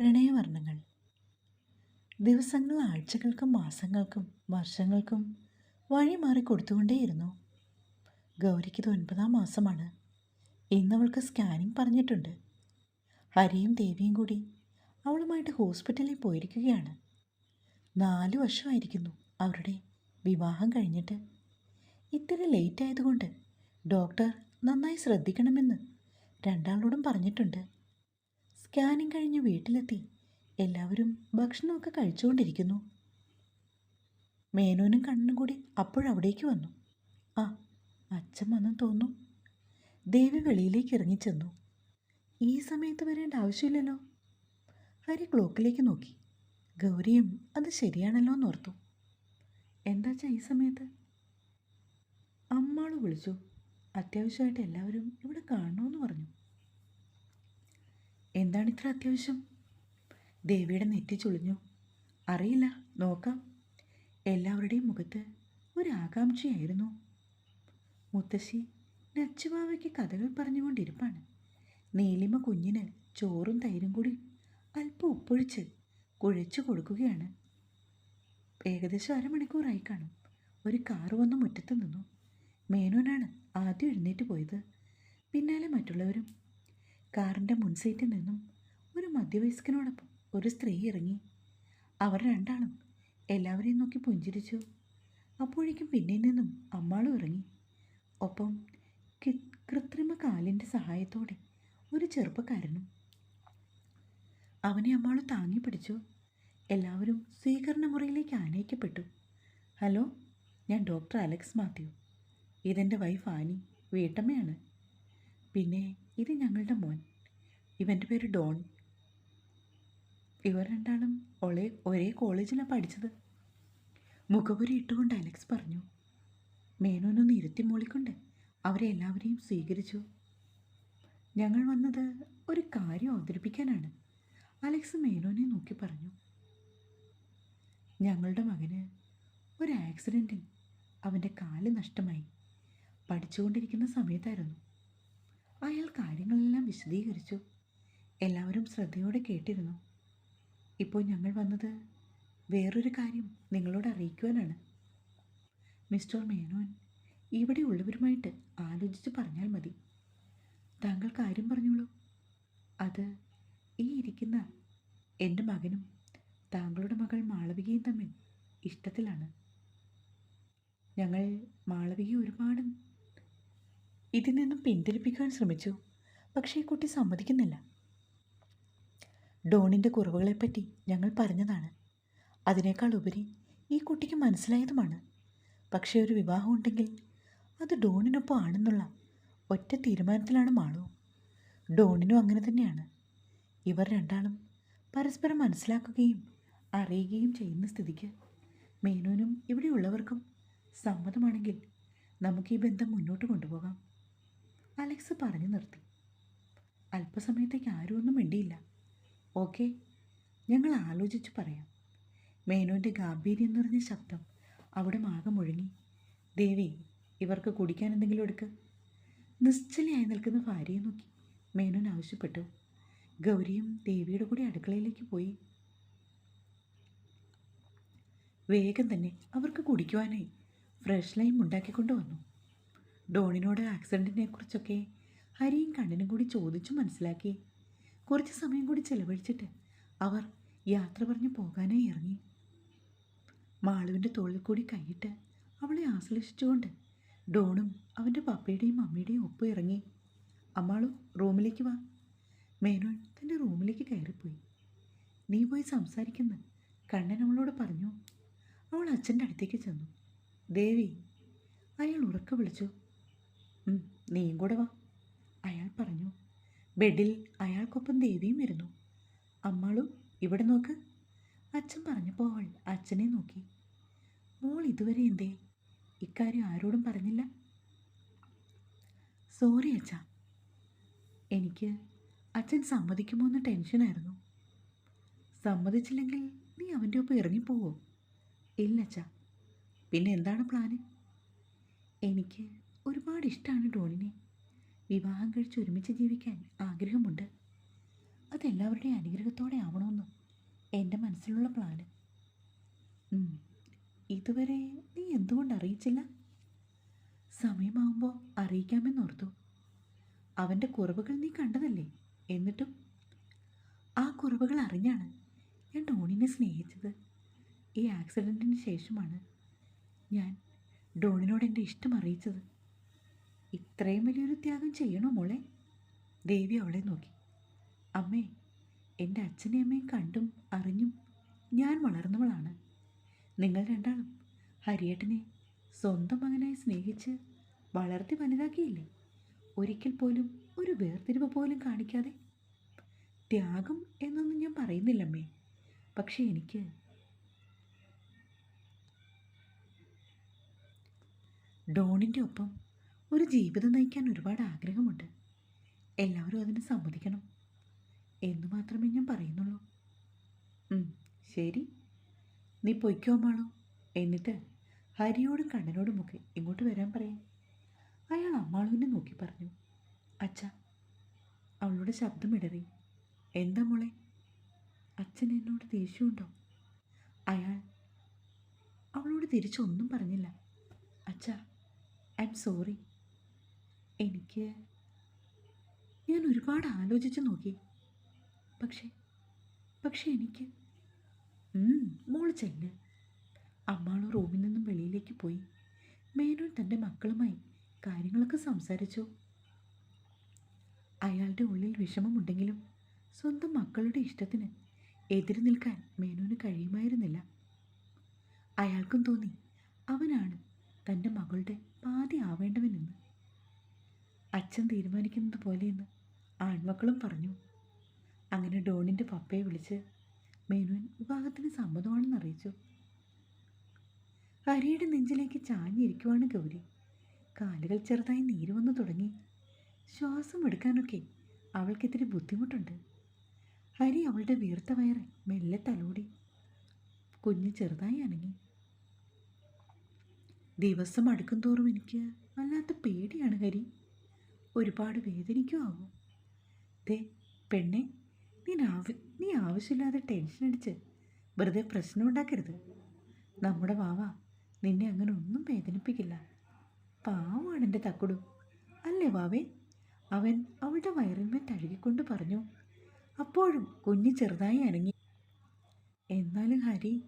പ്രണയവർണങ്ങൾ. ദിവസങ്ങൾ ആഴ്ചകൾക്കും മാസങ്ങൾക്കും വർഷങ്ങൾക്കും വഴി മാറി കൊടുത്തുകൊണ്ടേയിരുന്നു. ഗൗരിക്കിത് ഒൻപതാം മാസമാണ്. ഇന്നവൾക്ക് സ്കാനിംഗ് പറഞ്ഞിട്ടുണ്ട്. ഹരിയും ദേവിയും കൂടി അവളുമായിട്ട് ഹോസ്പിറ്റലിൽ പോയിരിക്കുകയാണ്. നാല് വർഷമായിരിക്കുന്നു അവരുടെ വിവാഹം കഴിഞ്ഞിട്ട്. ഇത്തിരി ലേറ്റ് ആയതുകൊണ്ട് ഡോക്ടർ നന്നായി ശ്രദ്ധിക്കണമെന്ന് രണ്ടാളോടും പറഞ്ഞിട്ടുണ്ട്. സ്കാനിങ് കഴിഞ്ഞ് വീട്ടിലെത്തി. എല്ലാവരും ഭക്ഷണമൊക്കെ കഴിച്ചുകൊണ്ടിരിക്കുന്നു. മേനോനും കണ്ണനും കൂടി അപ്പോഴവിടേക്ക് വന്നു. ആ അച്ഛൻ വന്നെന്ന് തോന്നുന്നു. ദേവി വെളിയിലേക്ക് ഇറങ്ങിച്ചെന്നു. ഈ സമയത്ത് വരേണ്ട ആവശ്യമില്ലല്ലോ. ഹരി ക്ലോക്കിലേക്ക് നോക്കി. ഗൗരിയും അത് ശരിയാണല്ലോ എന്ന് ഓർത്തു. എന്താച്ചാ ഈ സമയത്ത്? അമ്മാൾ വിളിച്ചു. അത്യാവശ്യമായിട്ട് എല്ലാവരും ഇവിടെ കാണണമെന്ന് പറഞ്ഞു. എന്താണ് ഇത്ര അത്യാവശ്യം? ദേവിയുടെ നെറ്റി ചുളിഞ്ഞു. അറിയില്ല നോക്കാം. എല്ലാവരുടെയും മുഖത്ത് ഒരു ആകാംക്ഷയായിരുന്നു. മുത്തശ്ശി നച്ചുബാവയ്ക്ക് കഥകൾ പറഞ്ഞുകൊണ്ടിരിപ്പാണ്. നീലിമ കുഞ്ഞിന് ചോറും തൈരും കൂടി അല്പം ഉപ്പൊഴിച്ച് കുഴച്ചു കൊടുക്കുകയാണ്. ഏകദേശം അരമണിക്കൂറായി കാണും. ഒരു കാറ് വന്ന് മുറ്റത്ത് നിന്നു. മേനോനാണ് ആദ്യം എഴുന്നേറ്റ് പോയത്. പിന്നാലെ മറ്റുള്ളവരും കാറിന്റെ മുൻസീറ്റിൽ നിന്നും ഒരു മധ്യവയസ്കനോടൊപ്പം ഒരു സ്ത്രീ ഇറങ്ങി. അവർ രണ്ടാളും എല്ലാവരെയും നോക്കി പുഞ്ചിരിച്ചു. അപ്പോഴേക്കും പിന്നിൽ നിന്നും അമ്മാളും ഇറങ്ങി. ഒപ്പം കൃത്രിമ കാലിന്റെ സഹായത്തോടെ ഒരു ചെറുപ്പക്കാരനും. അവനെ അമ്മാൾ താങ്ങി പിടിച്ചു. എല്ലാവരും സ്വീകരണ മുറിയിലേക്ക് ആനയിക്കപ്പെട്ടു. ഹലോ ഞാൻ ഡോക്ടർ അലക്സ് മാത്യു. ഇതെന്റെ വൈഫ് ആനി വീട്ടമ്മയാണ്. പിന്നെ ഇത് ഞങ്ങളുടെ മോൻ. ഇവന്റെ പേര് ഡോൺ. ഇവർ രണ്ടാളും ഒളേ ഒരേ കോളേജിലാണ് പഠിച്ചത്. മുഖപുരി ഇട്ടുകൊണ്ട് അലക്സ് പറഞ്ഞു മേനോനൊന്ന് ഇരുത്തി മൂളിക്കൊണ്ട് അവരെ എല്ലാവരെയും സ്വീകരിച്ചു. ഞങ്ങൾ വന്നത് ഒരു കാര്യം അവതരിപ്പിക്കാനാണ്. അലക്സ് മേനോനെ നോക്കി പറഞ്ഞു ഞങ്ങളുടെ മകന് ഒരു ആക്സിഡന്റിൽ അവന്റെ കാൽ നഷ്ടമായി. പഠിച്ചുകൊണ്ടിരിക്കുന്ന സമയത്തായിരുന്നു അയാൾ കാര്യങ്ങളെല്ലാം വിശദീകരിച്ചു. എല്ലാവരും ശ്രദ്ധയോടെ കേട്ടിരുന്നു. ഇപ്പോൾ ഞങ്ങൾ വന്നത് വേറൊരു കാര്യം നിങ്ങളോട് അറിയിക്കുവാനാണ്. മിസ്റ്റർ മേനോൻ ഇവിടെ ഉള്ളവരുമായിട്ട് ആലോചിച്ച് പറഞ്ഞാൽ മതി. താങ്കൾ കാര്യം പറഞ്ഞോളൂ. അത് ഈ ഇരിക്കുന്ന എന്റെ മകനും താങ്കളുടെ മകൾ മാളവികയും തമ്മിൽ ഇഷ്ടത്തിലാണ്. ഞങ്ങൾ മാളവികയെ ഒരുപാട് ഇതിൽ നിന്നും പിന്തിരിപ്പിക്കാൻ ശ്രമിച്ചു. പക്ഷേ ഈ കുട്ടി സമ്മതിക്കുന്നില്ല. ഡോണിന്റെ കുറവുകളെപ്പറ്റി ഞങ്ങൾ പറഞ്ഞതാണ്. അതിനേക്കാൾ ഉപരി ഈ കുട്ടിക്ക് മനസ്സിലായതുമാണ്. പക്ഷേ ഒരു വിവാഹം ഉണ്ടെങ്കിൽ അത് ഡോണിനൊപ്പം ആണെന്നുള്ള ഒറ്റ തീരുമാനത്തിലാണ് മാളു. ഡോണിനും അങ്ങനെ തന്നെയാണ്. ഇവർ രണ്ടാളും പരസ്പരം മനസ്സിലാക്കുകയും അറിയുകയും ചെയ്യുന്ന സ്ഥിതിക്ക് മേനോനും ഇവിടെയുള്ളവർക്കും സമ്മതമാണെങ്കിൽ നമുക്ക് ഈ ബന്ധം മുന്നോട്ട് കൊണ്ടുപോകാം. അലക്സ് പറഞ്ഞു നിർത്തി. അല്പസമയത്തേക്ക് ആരും ഒന്നും മിണ്ടിയില്ല. ഓക്കെ ഞങ്ങൾ ആലോചിച്ച് പറയാം. മേനോന്റെ ഗാംഭീര്യം നിറഞ്ഞ ശബ്ദം അവിടെ മാകെ മുഴങ്ങി. ദേവി ഇവർക്ക് കുടിക്കാൻ എന്തെങ്കിലും എടുക്ക്. നിശ്ചലയായി നിൽക്കുന്ന ഭാര്യയെ നോക്കി മേനോൻ ആവശ്യപ്പെട്ടു. ഗൗരിയും ദേവിയുടെ കൂടി അടുക്കളയിലേക്ക് പോയി. വേഗം തന്നെ അവർക്ക് കുടിക്കുവാനായി ഫ്രഷ് ലൈം ഉണ്ടാക്കിക്കൊണ്ട് വന്നു. ഡോണിനോട് ആക്സിഡന്റിനെ കുറിച്ചൊക്കെ ഹരിയും കണ്ണനും കൂടി ചോദിച്ചു മനസ്സിലാക്കി. കുറച്ച് സമയം കൂടി ചെലവഴിച്ചിട്ട് അവർ യാത്ര പറഞ്ഞു പോകാനായി ഇറങ്ങി. മാളുവിന്റെ തോളിൽ കൂടി കൈയിട്ട് അവളെ ആശ്ലേഷിച്ചുകൊണ്ട് ഡോണും അവന്റെ പപ്പയുടെയും അമ്മയുടെയും ഒപ്പം ഇറങ്ങി. അമ്മാളു റൂമിലേക്ക് വാ. മേനോൻ തന്റെ റൂമിലേക്ക് കയറിപ്പോയി. നീ പോയി സംസാരിക്കുന്ന കണ്ണൻ അവളോട് പറഞ്ഞു. അവൾ അച്ഛന്റെ അടുത്തേക്ക് ചെന്നു. ദേവി അയാൾ ഉറക്ക വിളിച്ചു. "ഉം, നീയും കൂടെ വാ. അയാൾ പറഞ്ഞു. ബെഡിൽ അയാൾക്കൊപ്പം ദേവിയും ഇരുന്നു അമ്മാളും ഇവിടെ നോക്ക്. അച്ഛൻ പറഞ്ഞപ്പോൾ അവൾ അച്ഛനെ നോക്കി. മോൾ ഇതുവരെ എന്തേ? ഇക്കാര്യം ആരോടും പറഞ്ഞില്ല. സോറി അച്ഛ. എനിക്ക് അച്ഛൻ സമ്മതിക്കുമോ എന്ന് ടെൻഷനായിരുന്നു സമ്മതിച്ചില്ലെങ്കിൽ നീ അവന്റെ ഒപ്പം ഇറങ്ങിപ്പോവോ? ഇല്ല അച്ഛ. പിന്നെ എന്താണ് പ്ലാന് എനിക്ക് ഒരുപാട് ഇഷ്ടമാണ് ഡോളിനെ. വിവാഹം കഴിച്ച് ഒരുമിച്ച് ജീവിക്കാൻ ആഗ്രഹമുണ്ട്. അതെല്ലാവരുടെയും അനുഗ്രഹത്തോടെ ആവണമെന്ന് മനസ്സിലുള്ള പ്ലാന് ഇതുവരെ നീ എന്തുകൊണ്ട് അറിയിച്ചില്ല? സമയമാകുമ്പോൾ അറിയിക്കാമെന്നോർത്തു അവന്റെ കുറവുകൾ നീ കണ്ടതല്ലേ? എന്നിട്ടും? ആ കുറവുകൾ അറിഞ്ഞാണ് ഞാൻ ഡോണിനെ സ്നേഹിച്ചത്. ഈ ആക്സിഡന്റിന് ശേഷമാണ് ഞാൻ ഡോണിനോട് എന്റെ ഇഷ്ടം അറിയിച്ചത്. ഇത്രയും വലിയൊരു ത്യാഗം ചെയ്യണോ മോളെ? ദേവി അവളെ നോക്കി. അമ്മേ എന്റെ അച്ഛനെയും അമ്മയും കണ്ടും അറിഞ്ഞും ഞാൻ വളർന്നവളാണ്. നിങ്ങൾ രണ്ടാളും ഹരിയേട്ടനെ സ്വന്തം മകനായി സ്നേഹിച്ച് വളർത്തി വലുതാക്കിയില്ലേ? ഒരിക്കൽ പോലും ഒരു വേർതിരിവ് പോലും കാണിക്കാതെ. ത്യാഗം എന്നൊന്നും ഞാൻ പറയുന്നില്ലമ്മേ. പക്ഷേ എനിക്ക് ഡോണിന്റെ ഒപ്പം ഒരു ജീവിതം നയിക്കാൻ ഒരുപാട് ആഗ്രഹമുണ്ട്. എല്ലാവരും അതിന് സമ്മതിക്കണം. എന്ന് മാത്രമേ ഞാൻ പറയുന്നുള്ളൂ. ശരി. നീ പൊയ്ക്കോ മാളോ. എന്നിട്ട് ഹരിയോടും കണ്ണനോടും ഇങ്ങോട്ട് വരാൻ പറയാം അയാൾ അമ്മാളുവിനെ നോക്കി പറഞ്ഞു. അച്ഛ അവളുടെ ശബ്ദം ഇടറി. എന്താ മോളെ? അച്ഛൻ എന്നോട് ദേഷ്യമുണ്ടോ? അയാൾ അവളോട് തിരിച്ചൊന്നും പറഞ്ഞില്ല. അച്ഛ ഐ എം സോറി എനിക്ക് ഞാൻ ഒരുപാട് ആലോചിച്ച് നോക്കി. പക്ഷേ പക്ഷേ എനിക്ക് മോൾ ചെല്ല് അമ്മാളും റൂമിൽ നിന്നും വെളിയിലേക്ക് പോയി. മേനോൻ തന്റെ മക്കളുമായി കാര്യങ്ങളൊക്കെ സംസാരിച്ചു. അയാളുടെ ഉള്ളിൽ വിഷമമുണ്ടെങ്കിലും സ്വന്തം മക്കളുടെ ഇഷ്ടത്തിന് എതിര് നിൽക്കാൻ മേനോന് കഴിയുമായിരുന്നില്ല. അയാൾക്കും തോന്നി അവനാണ് തന്റെ മകളുടെ പാതി ആവേണ്ടവനെന്ന്. അച്ഛൻ തീരുമാനിക്കുന്നത് പോലെയെന്ന് ആൺമക്കളും പറഞ്ഞു. അങ്ങനെ ഡോണിന്റെ പപ്പയെ വിളിച്ച് മേനോൻ വിവാഹത്തിന് സമ്മതമാണെന്ന് അറിയിച്ചു. ഹരിയുടെ നെഞ്ചിലേക്ക് ചാഞ്ഞിരിക്കുവാണ് ഗൗരി. കാലുകൾ ചെറുതായി നീര് വന്നു തുടങ്ങി. ശ്വാസം എടുക്കാനൊക്കെ അവൾക്കിത്തിരി ബുദ്ധിമുട്ടുണ്ട്. ഹരി അവളുടെ വീർത്ത വയറ് മെല്ലെ തലോടി കുഞ്ഞ് ചെറുതായി അനങ്ങി. ദിവസം അടുക്കും തോറും എനിക്ക് വല്ലാത്ത പേടിയാണ് ഹരി ഒരുപാട് വേദനിക്കുമാവും ദേ പെണ്ണെ നീ ആവ നീ ആവശ്യമില്ലാതെ ടെൻഷൻ അടിച്ച് വെറുതെ പ്രശ്നം ഉണ്ടാക്കരുത്. നമ്മുടെ വാവ നിന്നെ അങ്ങനെ ഒന്നും വേദനിപ്പിക്കില്ല. പാവമാണ് എന്റെ തക്കുടു. അല്ലേ വാവേ? അവൻ അവളുടെ വയറിന്മേൽ തഴുകിക്കൊണ്ട് പറഞ്ഞു. അപ്പോഴും കുഞ്ഞ് ചെറുതായി അനങ്ങി. എന്നാലും ഹരി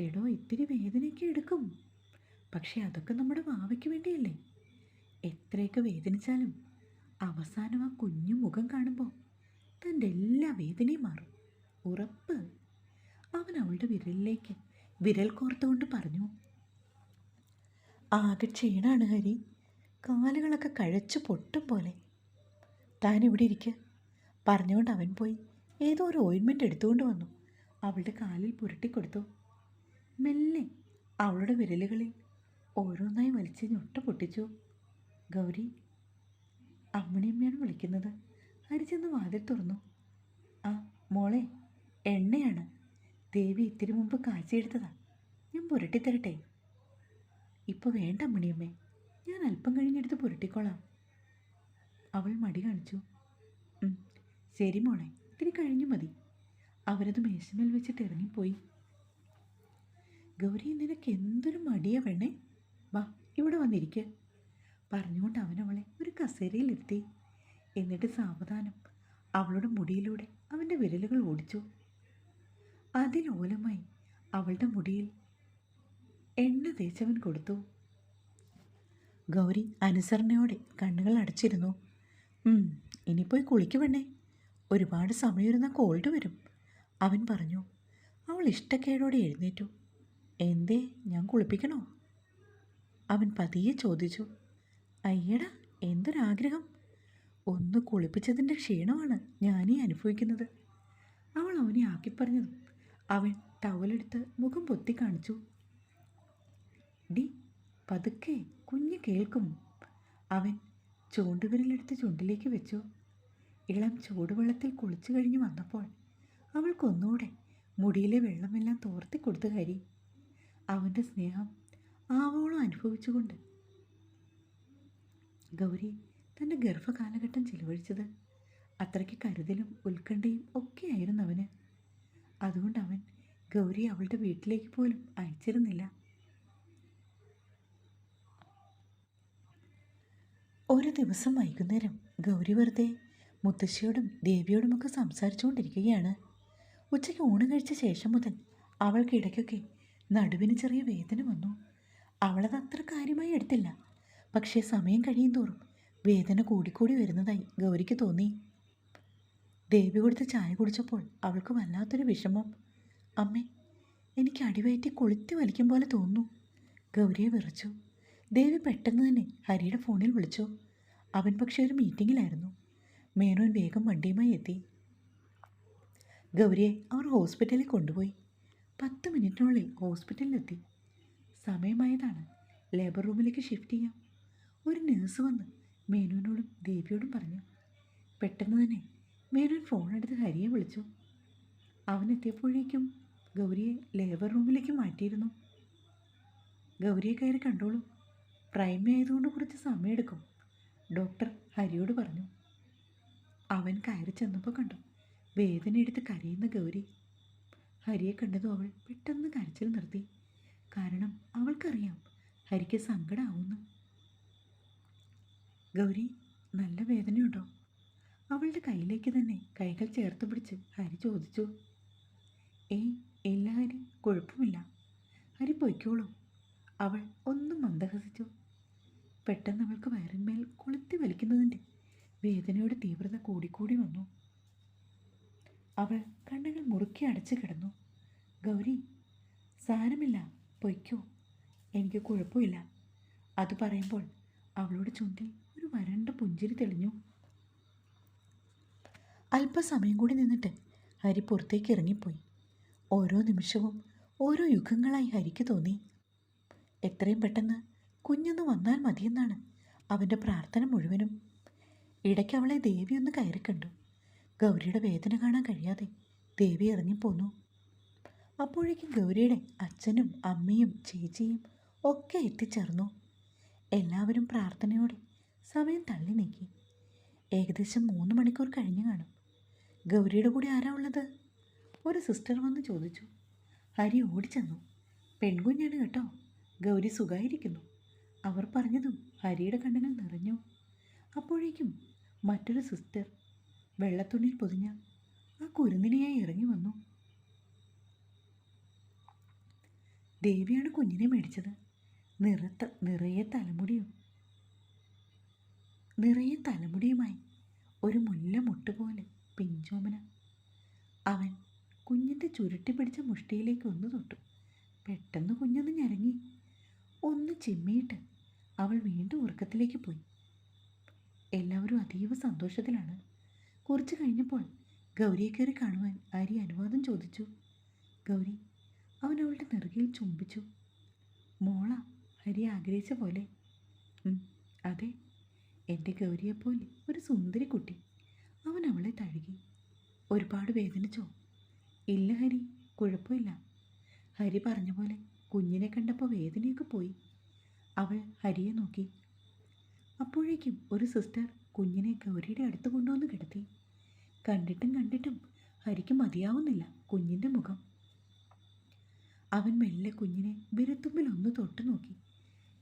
എടോ ഇത്തിരി വേദനയൊക്കെ എടുക്കും. പക്ഷേ അതൊക്കെ നമ്മുടെ വാവയ്ക്ക് വേണ്ടിയല്ലേ? എത്രയൊക്കെ വേദനിച്ചാലും അവസാനം ആ കുഞ്ഞു മുഖം കാണുമ്പോൾ തന്റെ എല്ലാ വേദനയും മാറും. ഉറപ്പ്. അവൻ അവളുടെ വിരലിലേക്ക് വിരൽ കോർത്തുകൊണ്ട് പറഞ്ഞു ആകെ ക്ഷീണാണ് ഹരി. കാലുകളൊക്കെ കഴച്ചു പൊട്ടും പോലെ. താൻ ഇവിടെ ഇരിക്കുക പറഞ്ഞുകൊണ്ട് അവൻ പോയി. ഏതോ ഒരു ഓയിൻമെന്റ് എടുത്തുകൊണ്ട് വന്നു. അവളുടെ കാലിൽ പുരട്ടിക്കൊടുത്തു മെല്ലെ അവളുടെ വിരലുകളിൽ ഓരോന്നായി വലിച്ച് ഞൊട്ട പൊട്ടിച്ചു. ഗൗരി അമ്മണിയമ്മയാണ് വിളിക്കുന്നത്. ഹരി ചെന്ന് വാതിൽ തുറന്നു. ആ മോളെ എണ്ണയാണ്. ദേവി ഇത്തിരി മുമ്പ് കാച്ചിയെടുത്തതാ. ഞാൻ പുരട്ടിത്തരട്ടെ. ഇപ്പോൾ വേണ്ട അമ്മണിയമ്മേ ഞാൻ അല്പം കഴിഞ്ഞെടുത്ത് പുരട്ടിക്കോളാം. അവൾ മടി കാണിച്ചു. ശരി മോളെ. ഇത്തിരി കഴിഞ്ഞു മതി. അവരത് മേശമേൽ വെച്ചിട്ട് ഇറങ്ങിപ്പോയി. ഗൗരി നിനക്ക് എന്തൊരു മടിയാ വേണേ വാ ഇവിടെ വന്നിരിക്കുക പറഞ്ഞുകൊണ്ട് അവൻ അവളെ ഒരു കസേരയിലിരുത്തി എന്നിട്ട് സാവധാനം അവളുടെ മുടിയിലൂടെ അവന്റെ വിരലുകൾ ഓടിച്ചു. അതിലോലമായി അവളുടെ മുടിയിൽ എണ്ണ തേച്ചവൻ കൊടുത്തു. ഗൗരി അനുസരണയോടെ കണ്ണുകൾ അടച്ചിരുന്നു. "ഉം, ഇനി പോയി കുളിക്ക് വേണ്ടേ ഒരുപാട് സമയമിരുന്ന കോൾഡ് വരും അവൻ പറഞ്ഞു. അവൾ ഇഷ്ടക്കേടോടെ എഴുന്നേറ്റു. എന്തേ ഞാൻ കുളിപ്പിക്കണോ? അവൻ പതിയെ ചോദിച്ചു. അയ്യടാ എന്തൊരാഗ്രഹം. ഒന്ന് കുളിപ്പിച്ചതിന്റെ ക്ഷീണമാണ് ഞാനീ അനുഭവിക്കുന്നത്. അവൾ അവനെ ആക്കിപ്പറഞ്ഞതും അവൻ ടവലെടുത്ത് മുഖം പൊത്തി കാണിച്ചു. ഡി പതുക്കെ കുഞ്ഞ് കേൾക്കും. അവൻ ചൂണ്ടുവിരലെടുത്ത് ചുണ്ടിലേക്ക് വെച്ചു. ഇളം ചൂടുവെള്ളത്തിൽ കുളിച്ചു കഴിഞ്ഞ് വന്നപ്പോൾ അവൾക്കൊന്നുകൂടെ മുടിയിലെ വെള്ളമെല്ലാം തോർത്തി കൊടുത്തു കരി. അവന്റെ സ്നേഹം ആവോളം അനുഭവിച്ചുകൊണ്ട് ഗൗരി തന്റെ ഗർഭകാലഘട്ടം ചിലവഴിച്ചത് അത്രയ്ക്ക് കരുതലും ഉത്കണ്ഠയും ഒക്കെയായിരുന്നു അവന്. അതുകൊണ്ട് അവൻ ഗൗരി അവളുടെ വീട്ടിലേക്ക് പോലും അയച്ചിരുന്നില്ല. ഒരു ദിവസം വൈകുന്നേരം ഗൗരി വെറുതെ മുത്തശ്ശിയോടും ദേവിയോടുമൊക്കെ സംസാരിച്ചുകൊണ്ടിരിക്കുകയാണ്. ഉച്ചയ്ക്ക് ഊണ് കഴിച്ച ശേഷം മുതൽ അവൾക്ക് ഇടയ്ക്കൊക്കെ നടുവിന് ചെറിയ വേദന വന്നു. അവളത് അത്ര കാര്യമായി എടുത്തില്ല. പക്ഷേ സമയം കഴിയും തോറും വേദന കൂടിക്കൂടി വരുന്നതായി ഗൗരിക്ക് തോന്നി. ദേവി കൊടുത്ത് ചായ കുടിച്ചപ്പോൾ അവൾക്ക് വല്ലാത്തൊരു വിഷമം. അമ്മേ എനിക്ക് അടിവയറ്റി കൊളുത്തി വലിക്കും പോലെ തോന്നുന്നു. ഗൗരിയെ വിറച്ചു. ദേവി പെട്ടെന്ന് തന്നെ ഹരിയുടെ ഫോണിൽ വിളിച്ചു. അവൻ പക്ഷേ ഒരു മീറ്റിങ്ങിലായിരുന്നു. മേനോൻ വേഗം വണ്ടിയുമായി എത്തി. ഗൗരിയെ അവർ ഹോസ്പിറ്റലിൽ കൊണ്ടുപോയി. പത്ത് മിനിറ്റിനുള്ളിൽ ഹോസ്പിറ്റലിലെത്തി. സമയമായതാണ് ലേബർ റൂമിലേക്ക് ഷിഫ്റ്റ് ചെയ്യാം ഒരു നേഴ്സ് വന്ന് മേനുവിനോടും ദേവിയോടും പറഞ്ഞു പെട്ടെന്ന് തന്നെ മേനുവിൻ ഫോണെടുത്ത് ഹരിയെ വിളിച്ചു. അവൻ എത്തിയപ്പോഴേക്കും ഗൗരിയെ ലേബർ റൂമിലേക്ക് മാറ്റിയിരുന്നു. ഗൗരിയെ കയറി കണ്ടോളൂ. പ്രൈമി ആയതുകൊണ്ട് കുറച്ച് സമയമെടുക്കും ഡോക്ടർ ഹരിയോട് പറഞ്ഞു. അവൻ കയറി ചെന്നപ്പോൾ കണ്ടു വേദന എടുത്ത് കരയുന്ന ഗൗരി. ഹരിയെ കണ്ടതും അവൾ പെട്ടെന്ന് കരച്ചിൽ നിർത്തി. കാരണം അവൾക്കറിയാം ഹരിക്ക് സങ്കടമാവുന്നു ഗൗരി നല്ല വേദനയുണ്ടോ? അവളുടെ കയ്യിലേക്ക് തന്നെ കൈകൾ ചേർത്ത് പിടിച്ച് ഹരി ചോദിച്ചു. ഏയ് ഇല്ല ഹരി കുഴപ്പമില്ല. ഹരി പൊയ്ക്കോളൂ. അവൾ ഒന്നും മന്ദഹസിച്ചു പെട്ടെന്ന് അവൾക്ക് വയറിന്മേൽ കൊളുത്തി വലിക്കുന്നതിന്റെ വേദനയുടെ തീവ്രത കൂടിക്കൂടി വന്നു. അവൾ കണ്ണുകൾ മുറുക്കി അടച്ചു കിടന്നു. ഗൗരി സാരമില്ല പൊയ്ക്കോ. എനിക്ക് കുഴപ്പമില്ല. അത് പറയുമ്പോൾ അവളുടെ ചുണ്ടിൽ വരണ്ട പുഞ്ചിരി തെളിഞ്ഞു. അല്പസമയം കൂടി നിന്നിട്ട് ഹരി പുറത്തേക്ക് ഇറങ്ങിപ്പോയി. ഓരോ നിമിഷവും ഓരോ യുഗങ്ങളായി ഹരിക്ക് തോന്നി. എത്രയും പെട്ടെന്ന് കുഞ്ഞൊന്ന് വന്നാൽ മതിയെന്നാണ് അവന്റെ പ്രാർത്ഥന മുഴുവനും. ഇടയ്ക്ക് അവളെ ദേവി ഒന്ന് കയറി കണ്ടു. ഗൗരിയുടെ വേദന കാണാൻ കഴിയാതെ ദേവി ഇറങ്ങിപ്പോന്നു. അപ്പോഴേക്കും ഗൗരിയുടെ അച്ഛനും അമ്മയും ചേച്ചിയും ഒക്കെ എത്തിച്ചേർന്നു. എല്ലാവരും പ്രാർത്ഥനയോടെ സമയം തള്ളി നീക്കി. ഏകദേശം മൂന്ന് മണിക്കൂർ കഴിഞ്ഞു കാണും. ഗൗരിയുടെ കൂടെ ആരാ ഉള്ളത്? ഒരു സിസ്റ്റർ വന്ന് ചോദിച്ചു. ഹരി ഓടിച്ചെന്നു പെൺകുഞ്ഞാണ് കേട്ടോ. ഗൗരി സുഖമായിരിക്കുന്നു അവർ പറഞ്ഞതും ഹരിയുടെ കണ്ണുകൾ നിറഞ്ഞു. അപ്പോഴേക്കും മറ്റൊരു സിസ്റ്റർ വെള്ളത്തുണിയിൽ പൊതിഞ്ഞ ആ കുരുന്നിനെയായി ഇറങ്ങി വന്നു. ദേവിയാണ് കുഞ്ഞിനെ മേടിച്ചത്. നിറത്ത നിറയെ തലമുടിയും നിറയെ തലമുടിയുമായി. ഒരു മുല്ല മുട്ടുപോലെ പിഞ്ചോമന. അവൻ കുഞ്ഞിന്റെ ചുരുട്ടി പിടിച്ച മുഷ്ടിയിലേക്ക് ഒന്ന് തൊട്ടു. പെട്ടെന്ന് കുഞ്ഞൊന്ന് ഞരങ്ങി. ഒന്ന് ചിമ്മിയിട്ട് അവൾ വീണ്ടും ഉറക്കത്തിലേക്ക് പോയി. എല്ലാവരും അതീവ സന്തോഷത്തിലാണ്. കുറച്ച് കഴിഞ്ഞപ്പോൾ ഗൗരിയെ കയറി കാണുവാൻ ഹരി അനുവാദം ചോദിച്ചു. ഗൗരി അവൻ അവളുടെ നെറുകയിൽ ചുംബിച്ചു. മോള ഹരി ആഗ്രഹിച്ച പോലെ. അതെ. എന്റെ ഗൗരിയെപ്പോലെ ഒരു സുന്ദരി കുട്ടി. അവൻ അവളെ തഴുകി. ഒരുപാട് വേദനിച്ചോ? ഇല്ല ഹരി കുഴപ്പമില്ല. ഹരി പറഞ്ഞ പോലെ കുഞ്ഞിനെ കണ്ടപ്പോൾ വേദനയൊക്കെ പോയി. അവൾ ഹരിയെ നോക്കി. അപ്പോഴേക്കും ഒരു സിസ്റ്റർ കുഞ്ഞിനെ ഗൗരിയുടെ അടുത്ത് കൊണ്ടുവന്ന് കിടത്തി. കണ്ടിട്ടും കണ്ടിട്ടും ഹരിക്ക് മതിയാവുന്നില്ല കുഞ്ഞിന്റെ മുഖം. അവൻ മെല്ലെ കുഞ്ഞിനെ വിരത്തുമ്പിൽ ഒന്ന് തൊട്ട് നോക്കി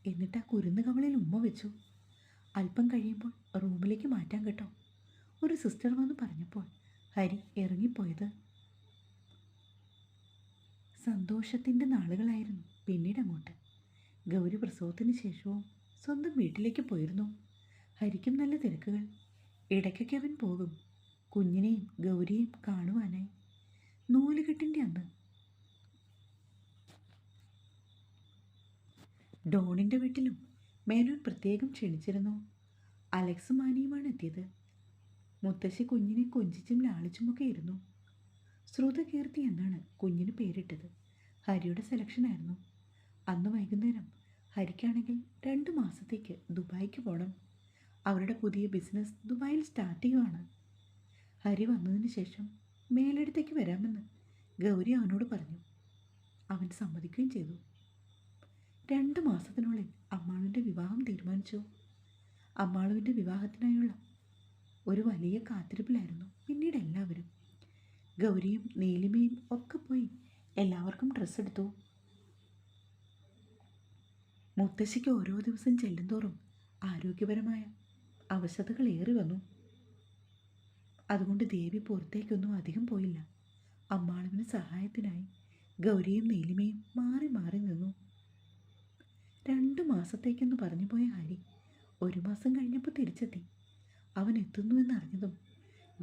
എന്നിട്ട് ആ കുരുന്ന് കവളിൽ ഉമ്മ വെച്ചു. അല്പം കഴിയുമ്പോൾ റൂമിലേക്ക് മാറ്റാൻ കേട്ടോ. ഒരു സിസ്റ്റർ വന്ന് പറഞ്ഞപ്പോൾ ഹരി ഇറങ്ങിപ്പോയത് സന്തോഷത്തിന്റെ നാളുകളായിരുന്നു പിന്നീട് അങ്ങോട്ട്. ഗൗരി പ്രസവത്തിന് ശേഷവും സ്വന്തം വീട്ടിലേക്ക് പോയിരുന്നു. ഹരിക്കും നല്ല തിരക്കുകൾ. ഇടയ്ക്കൊക്കെ അവൻ പോകും കുഞ്ഞിനെയും ഗൗരിയെയും കാണുവാനായി. നൂലുകെട്ടിന്റെ അന്ന് ഡോണിന്റെ വീട്ടിലും മേനോൻ പ്രത്യേകം ക്ഷണിച്ചിരുന്നു. അലക്സും മാനിയുമാണ് എത്തിയത്. മുത്തശ്ശി കുഞ്ഞിനെ കൊഞ്ചിച്ചും ലാളിച്ചുമൊക്കെ ഇരുന്നു. ശ്രുതകീർത്തി എന്നാണ് കുഞ്ഞിന് പേരിട്ടത്. ഹരിയുടെ സെലക്ഷനായിരുന്നു അന്ന് വൈകുന്നേരം ഹരിക്കാണെങ്കിൽ രണ്ട് മാസത്തേക്ക് ദുബായിക്ക് പോകണം അവരുടെ പുതിയ ബിസിനസ് ദുബായിൽ സ്റ്റാർട്ട് ചെയ്യുവാണ്. ഹരി വന്നതിന് ശേഷം മേലെടുത്തേക്ക് വരാമെന്ന് ഗൗരി അവനോട് പറഞ്ഞു. അവൻ സമ്മതിക്കുകയും ചെയ്തു. രണ്ട് മാസത്തിനുള്ളിൽ അമ്മാളുവിന്റെ വിവാഹം തീരുമാനിച്ചു. അമ്മാളുവിന്റെ വിവാഹത്തിനായുള്ള ഒരു വലിയ കാത്തിരിപ്പിലായിരുന്നു പിന്നീട് എല്ലാവരും. ഗൗരിയും നീലിമയും ഒക്കെ പോയി എല്ലാവർക്കും ഡ്രസ്സ് എടുത്തു. മുത്തശ്ശിക്ക് ഓരോ ദിവസം ചെല്ലുന്തോറും ആരോഗ്യപരമായ അവശതകൾ ഏറി വന്നു. അതുകൊണ്ട് ദേവി പുറത്തേക്കൊന്നും അധികം പോയില്ല. അമ്മാളുവിന് സഹായത്തിനായി ഗൗരിയും നീലിമയും മാറി മാറി നിന്നു. രണ്ടു മാസത്തേക്കെന്ന് പറഞ്ഞു പോയ ഹരി ഒരു മാസം കഴിഞ്ഞപ്പോൾ തിരിച്ചെത്തി. അവൻ എത്തുന്നു എന്നറിഞ്ഞതും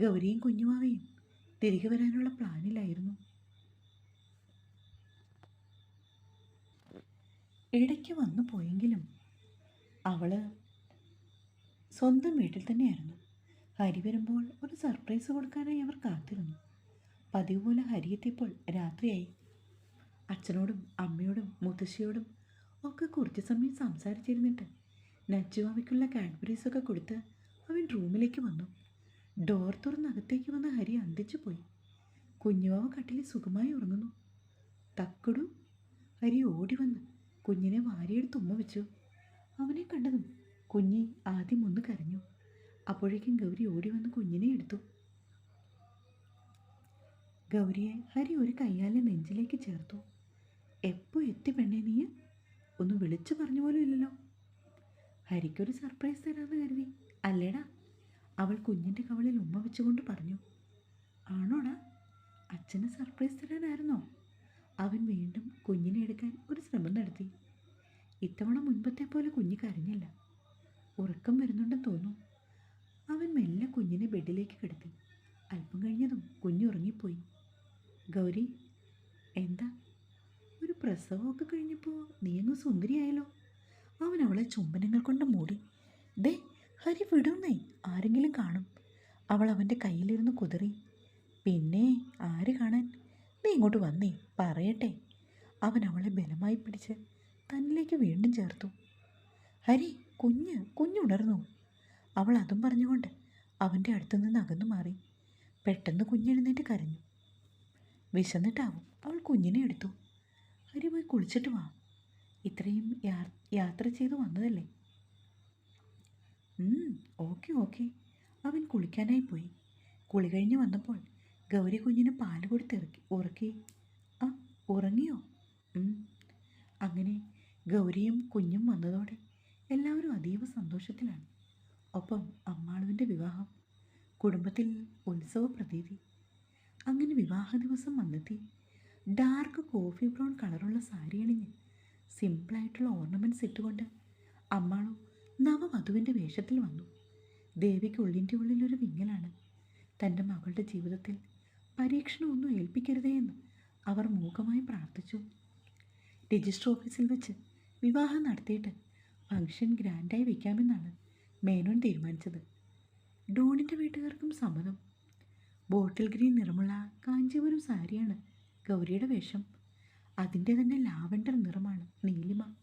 ഗൗരിയും കുഞ്ഞുമാവയും തിരികെ വരാനുള്ള പ്ലാനിലായിരുന്നു. ഇടയ്ക്ക് വന്നു പോയെങ്കിലും അവൾ സ്വന്തം വീട്ടിൽ തന്നെയായിരുന്നു. ഹരി വരുമ്പോൾ ഒരു സർപ്രൈസ് കൊടുക്കാനായി അവർ കാത്തിരുന്നു. പതിവ് പോലെ ഹരി എത്തിയപ്പോൾ രാത്രിയായി. അച്ഛനോടും അമ്മയോടും മുത്തശ്ശിയോടും ഒക്കെ കുറച്ച് സമയം സംസാരിച്ചിരുന്നിട്ട് നച്ചുവാവയ്ക്കുള്ള കാഡ്ബറീസൊക്കെ കൊടുത്ത് അവൻ റൂമിലേക്ക് വന്നു. ഡോർ തുറന്നകത്തേക്ക് വന്ന ഹരി അന്തിച്ചു പോയി. കുഞ്ഞുവാവ കട്ടിലിൽ സുഖമായി ഉറങ്ങുന്നു. തക്കടു ഹരി ഓടി വന്ന് കുഞ്ഞിനെ വാരിയെടുത്ത് ഉമ്മ വെച്ചു. അവനെ കണ്ടതും കുഞ്ഞി ആദ്യം ഒന്ന് കരഞ്ഞു. അപ്പോഴേക്കും ഗൗരി ഓടി വന്ന് കുഞ്ഞിനെ എടുത്തു. ഗൗരിയെ ഹരി ഒരു കയ്യാലെ നെഞ്ചിലേക്ക് ചേർത്തു. എപ്പോ എത്തി പെണ്ണേ നീ ഒന്ന് വിളിച്ചു പറഞ്ഞു പോലും ഇല്ലല്ലോ. ഹരിക്കൊരു സർപ്രൈസ് തരാമെന്ന് കരുതി. അല്ലേടാ അവൾ കുഞ്ഞിന്റെ കവളിൽ ഉമ്മ വെച്ചുകൊണ്ട് പറഞ്ഞു ആണോടാ അച്ഛന് സർപ്രൈസ് തരാനായിരുന്നോ? അവൻ വീണ്ടും കുഞ്ഞിനെ എടുക്കാൻ ഒരു ശ്രമം നടത്തി. ഇത്തവണ മുൻപത്തെ പോലെ കുഞ്ഞ് കരഞ്ഞില്ല. ഉറക്കം വരുന്നുണ്ടെന്ന് തോന്നുന്നു. അവൻ മെല്ലെ കുഞ്ഞിനെ ബെഡിലേക്ക് കിടത്തി. അല്പം കഴിഞ്ഞതും കുഞ്ഞുറങ്ങിപ്പോയി ഗൗരി എന്താ? ഒരു പ്രസവമൊക്കെ കഴിഞ്ഞപ്പോൾ നീ അങ്ങ് സുന്ദരിയായല്ലോ. അവൻ അവളെ ചുംബനങ്ങൾ കൊണ്ട് മൂടി. ദേ ഹരി വിടുന്നേ ആരെങ്കിലും കാണും. അവൾ അവന്റെ കയ്യിലിരുന്ന് കുതിറി. പിന്നെ ആര് കാണാൻ? നീ ഇങ്ങോട്ട് വന്നേ പറയട്ടെ. അവൻ അവളെ ബലമായി പിടിച്ച് തന്നിലേക്ക് വീണ്ടും ചേർത്തു. ഹരി കുഞ്ഞ് കുഞ്ഞുണർന്നു അവൾ അതും പറഞ്ഞുകൊണ്ട് അവന്റെ അടുത്തു നിന്ന് അകന്നു മാറി. പെട്ടെന്ന് കുഞ്ഞെഴുന്നേറ്റ് കരഞ്ഞു. വിശന്നിട്ടാവും അവൾ കുഞ്ഞിനെ എടുത്തു. ഹരി പോയി കുളിച്ചിട്ട് വാ. ഇത്രയും യാത്ര ചെയ്തു വന്നതല്ലേ? Okay okay. അവൻ കുളിക്കാനായി പോയി. കുളി കഴിഞ്ഞ് വന്നപ്പോൾ ഗൗരി കുഞ്ഞിന് പാൽ കൊടുത്ത് ഇറക്കി ഉറക്കി. ആ ഉറങ്ങിയോ. അങ്ങനെ ഗൗരിയും കുഞ്ഞും വന്നതോടെ എല്ലാവരും അതീവ സന്തോഷത്തിലാണ്. ഒപ്പം അമ്മാളുവിന്റെ വിവാഹം കുടുംബത്തിൽ ഉത്സവ പ്രതീതി. അങ്ങനെ വിവാഹ ദിവസം വന്നെത്തി. ഡാർക്ക് കോഫി ബ്രൗൺ കളറുള്ള സാരി അണിഞ്ഞ് സിമ്പിളായിട്ടുള്ള ഓർണമെന്റ്സ് ഇട്ടുകൊണ്ട് അമ്മാളും നവവധുവിന്റെ വേഷത്തിൽ വന്നു. ദേവിക്ക് ഉള്ളിന്റെ ഉള്ളിലൊരു വിങ്ങലാണ്. തന്റെ മകളുടെ ജീവിതത്തിൽ പരീക്ഷണമൊന്നും ഏൽപ്പിക്കരുതേ എന്ന് അവർ മൂകമായി പ്രാർത്ഥിച്ചു. രജിസ്റ്റർ ഓഫീസിൽ വെച്ച് വിവാഹം നടത്തിയിട്ട് ഫംഗ്ഷൻ ഗ്രാൻഡായി വയ്ക്കാമെന്നാണ് മേനോൻ തീരുമാനിച്ചത്. ഡോണിന്റെ വീട്ടുകാർക്കും സമ്മതം. ബോട്ടിൽ ഗ്രീൻ നിറമുള്ള കാഞ്ചീപുരം സാരിയാണ് ഗൗരിയുടെ വേഷം. അതിന്റെ തന്നെ ലാവൻഡർ നിറമാണ് നീലിമ.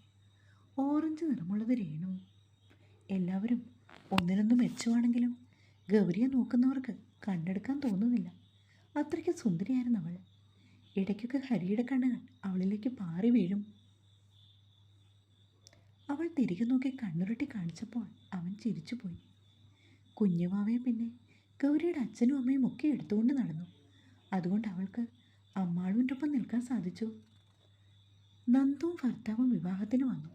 ഓറഞ്ച് നിറമുള്ളത് രേണു. എല്ലാവരും ഒന്നിനൊന്നും മെച്ചമാണെങ്കിലും ഗൗരിയെ നോക്കുന്നവർക്ക് കണ്ണെടുക്കാൻ തോന്നുന്നില്ല. അത്രയ്ക്ക് സുന്ദരിയായിരുന്നു അവൾ. ഇടയ്ക്കൊക്കെ ഹരിയുടെ കണ്ണുകൾ അവളിലേക്ക് പാറി വീഴും. അവൾ തിരികെ നോക്കി കണ്ണുരുട്ടി കാണിച്ചപ്പോൾ അവൻ ചിരിച്ചുപോയി. കുഞ്ഞുമാവയെ പിന്നെ ഗൗരിയുടെ അച്ഛനും അമ്മയും ഒക്കെ എടുത്തുകൊണ്ട് നടന്നു. അതുകൊണ്ട് അവൾക്ക് അമ്മാളുവിന്റെ ഒപ്പം നിൽക്കാൻ സാധിച്ചു. നന്ദുവും ഭർത്താവും വിവാഹത്തിന് വന്നു.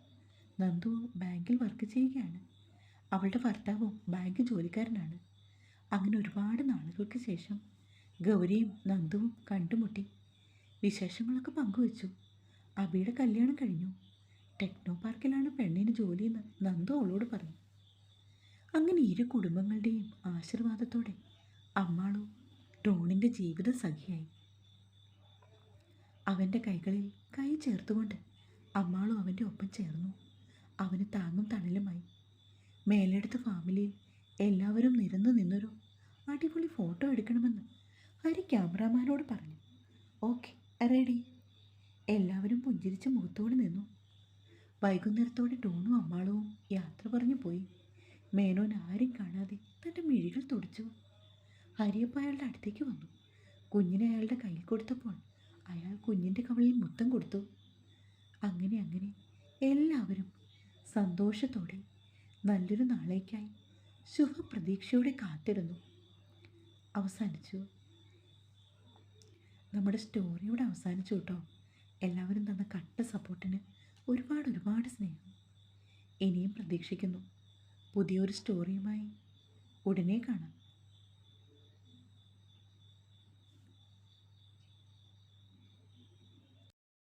നന്ദു ബാങ്കിൽ വർക്ക് ചെയ്യുകയാണ്. അവളുടെ ഭർത്താവും ബാങ്ക് ജോലിക്കാരനാണ്. അങ്ങനെ ഒരുപാട് നാളുകൾക്ക് ശേഷം ഗൗരിയും നന്ദുവും കണ്ടുമുട്ടി. വിശേഷങ്ങളൊക്കെ പങ്കുവച്ചു. അബിയുടെ കല്യാണം കഴിഞ്ഞു. ടെക്നോ പാർക്കിലാണ് പെണ്ണിന് ജോലിയെന്ന് നന്ദു അവളോട് പറഞ്ഞു. അങ്ങനെ ഇരു കുടുംബങ്ങളുടെയും ആശീർവാദത്തോടെ അമ്മാളു ടോണിന്റെ ജീവിത സഖിയായി. അവന്റെ കൈകളിൽ കൈ ചേർത്തുകൊണ്ട് അമ്മാളും അവന്റെ ഒപ്പം ചേർന്നു. അവന് താങ്ങും തണലുമായി. മേലെടുത്ത ഫാമിലിയിൽ എല്ലാവരും നിരന്നു നിന്നൊരു അടിപൊളി ഫോട്ടോ എടുക്കണമെന്ന് ഹരി ക്യാമറാമാനോട് പറഞ്ഞു. Okay ready. എല്ലാവരും പുഞ്ചിരിച്ച മുഖത്തോട് നിന്നു. വൈകുന്നേരത്തോടെ ടോണും അമ്മാളവും യാത്ര പറഞ്ഞു പോയി. മേനോൻ ആരും കാണാതെ തന്റെ മിഴികൾ തുടച്ചു. ഹരിയപ്പ അയാളുടെ അടുത്തേക്ക് വന്നു. കുഞ്ഞിനെ അയാളുടെ കയ്യിൽ കൊടുത്തപ്പോൾ അയാൾ കുഞ്ഞിന്റെ കവളിൽ മുത്തം കൊടുത്തു. അങ്ങനെ അങ്ങനെ എല്ലാവരും സന്തോഷത്തോടെ നല്ലൊരു നാളേക്കായി ശുഭപ്രതീക്ഷയോടെ കാത്തിരുന്നു. അവസാനിച്ചു. നമ്മുടെ സ്റ്റോറിയോടെ അവസാനിച്ചു കേട്ടോ. എല്ലാവരും തന്ന കട്ട സപ്പോർട്ടിന് ഒരുപാട് ഒരുപാട് സ്നേഹം. ഇനിയും പ്രതീക്ഷിക്കുന്നു. പുതിയൊരു സ്റ്റോറിയുമായി ഉടനെ കാണാം.